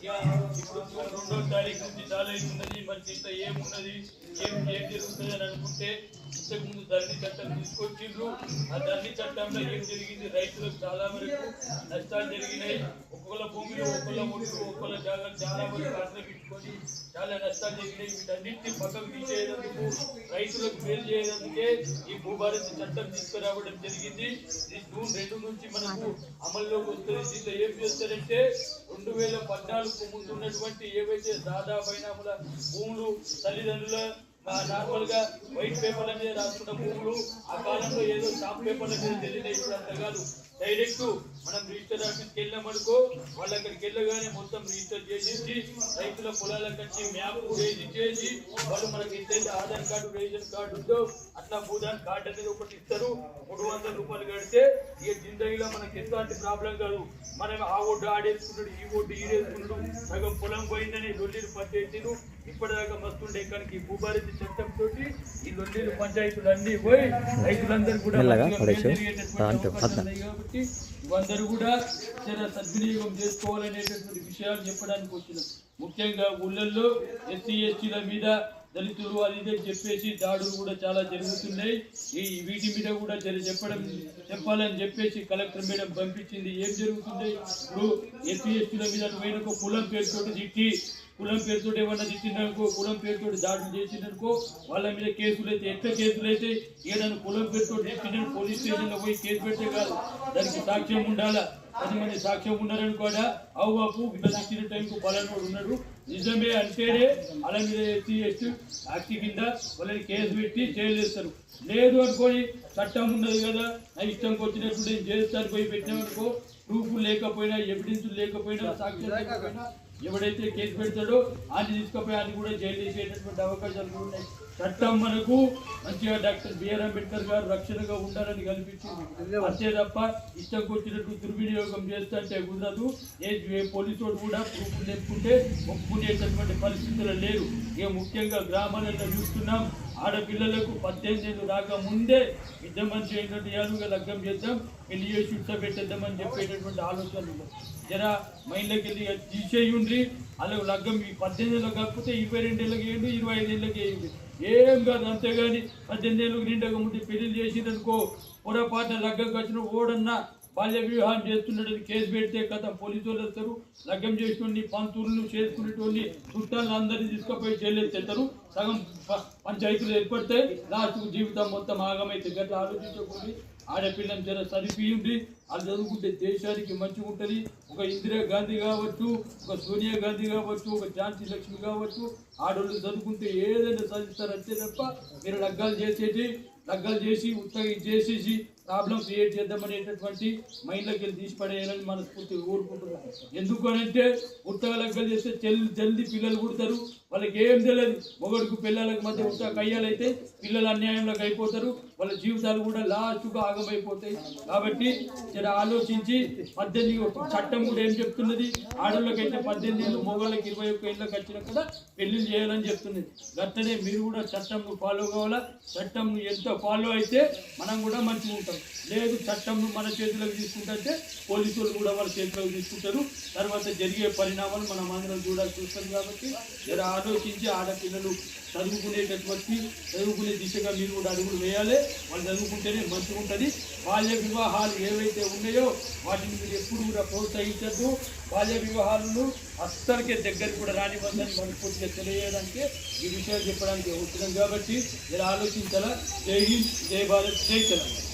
ఇప్పుడు రెండో తారీఖు నుంచి చాలా ఉన్నది మరి ఇంత ఏమున్నది ఏం ఏం జరుగుతుంది అని అనుకుంటే ఇంతకు ముందు ధరణి చట్టం తీసుకొచ్చిండ్రు ఆ ధరణి చట్టంలో ఏం జరిగింది రైతులకు చాలా వరకు నష్టాలు జరిగినాయి ఒక్కొక్కల భూమిలో ఒక్కొక్కల ఒడ్లు ఒక్కొక్కల జాగాలు చాలా వరకు ఆక్రమించుకొని చాలా నష్టాలు జరిగినాయి వీటన్నింటినీ పక్కకు తీసేందుకు రైతులకు మేలు చేయడానికే ఈ భూభారతి చట్టం తీసుకురావడం జరిగింది. ఇది జూన్ రెండు నుంచి మనకు అమల్లోకి వస్తుంది. దీంట్లో ఏం చేస్తారంటే రెండు వేల పద్నాలుగు ముందు ఉన్నటువంటి ఏవైతే దాదా పరిణామాల భూములు తల్లిదండ్రుల నార్మల్గా వైట్ పేపర్ల మీద రాసుకున్న భూములు ఆ కాలంలో ఏదో స్టాంప్ పేపర్ల మీద తెలియని ఇప్పుడు కాదు డైరెక్ట్ మనం రిజిస్టర్ ఆఫీస్కి వెళ్ళామనుకో వాళ్ళు అక్కడికి వెళ్ళగానే మొత్తం రిజిస్టర్ చేసేసి రైతుల పొలాలకు వచ్చి మ్యాప్ వేసి చేసి వాళ్ళు మనకి ఎంతైతే ఆధార్ కార్డు రేషన్ కార్డు ఉందో అట్లా భూదాన్ కార్డు అనేది ఒకటి ఇస్తారు. మూడు వందల రూపాయలు కడితే ఇక జిందగీలో మనకి ఎట్లాంటి ప్రాబ్లం కాదు. మనం ఆ ఒడ్డు ఆడేసుకున్నాడు ఈ ఒడ్డు ఈడేసుకున్నాడు సగం పొలం పోయిందని లొల్లిలు పట్టేసిరు ఇప్పటిదాకా మస్తుండే. కానీ ఈ భూభారతి చట్టం తోటి ఈ లొల్లిలు పంచాయతీలు అన్ని పోయి రైతులందరూ కూడా కాబట్టి ఇవందరూ కూడా చాలా సద్వినియోగం చేసుకోవాలనేటటువంటి విషయాలు చెప్పడానికి వచ్చినాం. ముఖ్యంగా ఊళ్ళల్లో ఎస్సీ ఎస్టీల మీద దళితులు అది ఇదే చెప్పేసి దాడులు కూడా చాలా జరుగుతున్నాయి. ఈ వీటి మీద కూడా జర చెప్పడం చెప్పాలని చెప్పేసి కలెక్టర్ మేడం పంపించింది. ఏం జరుగుతుంది? ఇప్పుడు ఎస్సీ ఎస్టీల మీద వేరొక కులం పేరుతో తిట్టి కులం పేరుతో ఏమన్నా తిట్టిందనుకో కులం పేరుతో దాడులు చేసిందనుకో వాళ్ళ మీద కేసులు అయితే ఎట్లా కేసులు అయితే ఏదైనా కులం పేరుతో తిట్టిన పోలీస్ స్టేషన్లో పోయి కేసు పెడితే కాదు. దానికి సాక్ష్యం ఉండాలా? పది మంది సాక్ష్యం ఉన్నారని కూడా అవ్వపు విభజించిన టైంకు పలానోడు ఉన్నాడు. నిజమే అంటేనే వాళ్ళ మీద ఎత్తి ఎస్టీ యాక్ట్ కింద వాళ్ళని కేసు పెట్టి జైలు చేస్తారు లేదు అనుకోని చట్టం ఉన్నది కదా నా ఇష్టంకి వచ్చినట్టు నేను చేస్తాను పోయి పెట్టినామనుకో ప్రూఫ్ లేకపోయినా ఎవిడెన్స్ లేకపోయినా సాక్ష్యం లేకపోయినా ఎవడైతే కేసు పెడతాడో ఆయన తీసుకుపోయి ఆయన కూడా జైలు చేసేటటువంటి అవకాశాలు ఉన్నాయి. చట్టం మనకు మంచిగా డాక్టర్ బిఆర్ అంబేద్కర్ గారు రక్షణగా ఉండాలని కల్పించింది. అంతే తప్ప ఇష్టంకి వచ్చినట్టు దుర్వినియోగం చేస్తుంటే కుదరదు. ఏ పోలీసులు పోలీసు కూడా ప్రూఫ్ లేకుంటే ఒప్పుకునేటటువంటి పరిస్థితులు లేరు. ఇక ముఖ్యంగా గ్రామాలలో చూస్తున్నాం. ఆడపిల్లలకు పద్దెనిమిది ఏళ్ళు రాక ముందే పెద్ద మనిషి అయినట్టు యాలుగా లగ్గం చేద్దాం. పెళ్ళి చేసి ఇట్లా పెట్టేద్దామని చెప్పేటటువంటి ఆలోచనలు జరా మైండ్లోకి వెళ్ళి తీసేయండి అలా లగ్గం ఈ పద్దెనిమిది ఏళ్ళకి కాకపోతే ఇరవై రెండు ఏళ్ళకి వేయండి ఇరవై ఐదు ఏళ్ళకి వేయండి. ఏం కాదు అంతేగాని పద్దెనిమిది ఏళ్ళకి నిండగా ముందు పెళ్ళి చేసిందనుకో పొరపాటున లగ్గంకి వచ్చిన ఓడన్నా బాల్య వివాహం చేస్తున్నట్టు కేసు పెడితే కథ పోలీసు వాళ్ళు వస్తారు లగ్గం చేసుకుని పంతులు చేసుకునేటోని చుట్టాలను అందరినీ తీసుకుపోయి జైలు సగం ప- పంచాయతీలు ఏర్పడతాయి. లాస్ట్ జీవితం మొత్తం ఆగమైతే గట్లా ఆలోచించకూడదు. ఆడపిల్లని జర సరిపోయింది వాళ్ళు చదువుకుంటే దేశానికి మంచిగా ఉంటుంది. ఒక ఇందిరా గాంధీ కావచ్చు ఒక సోనియా గాంధీ కావచ్చు ఒక ఝాన్సీ లక్ష్మి కావచ్చు ఆడవాళ్ళు చదువుకుంటే ఏదైనా సాధిస్తారంటే తప్ప మీరు లగ్గాలు చేసేది దగ్గర చేసి ఉత్తగా చేసేసి ప్రాబ్లం క్రియేట్ చేద్దామనేటటువంటి మైండ్లోకి వెళ్ళి తీసి పడేయాలని మనస్ఫూర్తిగా కోరుకుంటున్నాం ఎందుకు అని అంటే ఉత్తగా లగ్గలు చేస్తే జల్ది జల్దీ పిల్లలు పుడతారు. వాళ్ళకి ఏం తెలియదు. మొగడుకు పిల్లలకు మధ్య ఉత్తగా కయ్యాలైతే పిల్లలు అన్యాయంలోకి అయిపోతారు. వాళ్ళ జీవితాలు కూడా లాస్ట్గా ఆగమైపోతాయి. కాబట్టి జర ఆలోచించి పద్దెనిమిది చట్టం కూడా ఏం చెప్తున్నది? ఆడవాళ్ళకైతే పద్దెనిమిది ఏళ్ళు మొగళ్ళకి ఇరవై ఒక్క ఏళ్ళకి వచ్చినా కూడా పెళ్ళి చేయాలని చెప్తున్నది. గట్టనే మీరు కూడా చట్టంను ఫాలో కావాలా? చట్టంను ఎంత ఫాలో అయితే మనం కూడా మంచిగా ఉంటాం. లేదు చట్టం మన చేతిలోకి తీసుకుంటే పోలీసులు కూడా వాళ్ళ చేతిలోకి తీసుకుంటారు. తర్వాత జరిగే పరిణామాలు మనం అందరం చూడాల్సి వస్తుంది కాబట్టి జర ఆలోచించి ఆడపిల్లలు చదువుకునేటటువంటి చదువుకునే దిశగా మీరు కూడా అడుగులు వేయాలి. వాళ్ళు చదువుకుంటేనే మంచిగా ఉంటుంది. బాల్య వివాహాలు ఏవైతే ఉన్నాయో వాటిని మీరు ఎప్పుడు కూడా ప్రోత్సహించద్దు. బాల్య వివాహాలను అస్సలకే దగ్గరికి కూడా రానివ్వద్దని మనస్ఫూర్తిగా తెలియజేయడానికి ఈ విషయాలు చెప్పడానికి వచ్చినాం కాబట్టి మీరు ఆలోచించాలా? జై హింద్ జై భారత్ జై తెలంగాణ.